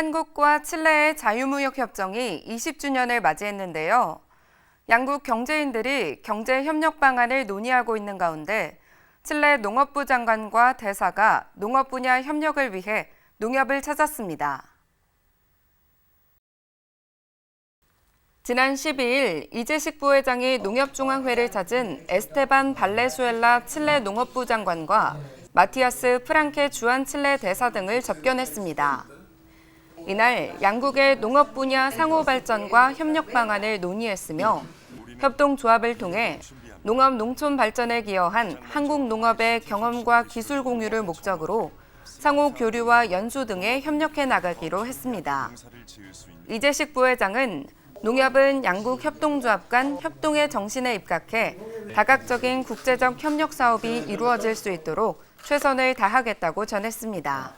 한국과 칠레의 자유무역 협정이 20주년을 맞이했는데요. 양국 경제인들이 경제 협력 방안을 논의하고 있는 가운데 칠레 농업부 장관과 대사가 농업 분야 협력을 위해 농협을 찾았습니다. 지난 12일 이재식 부회장이 농협중앙회를 찾은 에스테반 발레수엘라 칠레 농업부 장관과 마티아스 프랑케 주한 칠레 대사 등을 접견했습니다. 이날 양국의 농업 분야 상호 발전과 협력 방안을 논의했으며 협동조합을 통해 농업 농촌 발전에 기여한 한국 농업의 경험과 기술 공유를 목적으로 상호 교류와 연수 등에 협력해 나가기로 했습니다. 이재식 부회장은 농협은 양국 협동조합 간 협동의 정신에 입각해 다각적인 국제적 협력 사업이 이루어질 수 있도록 최선을 다하겠다고 전했습니다.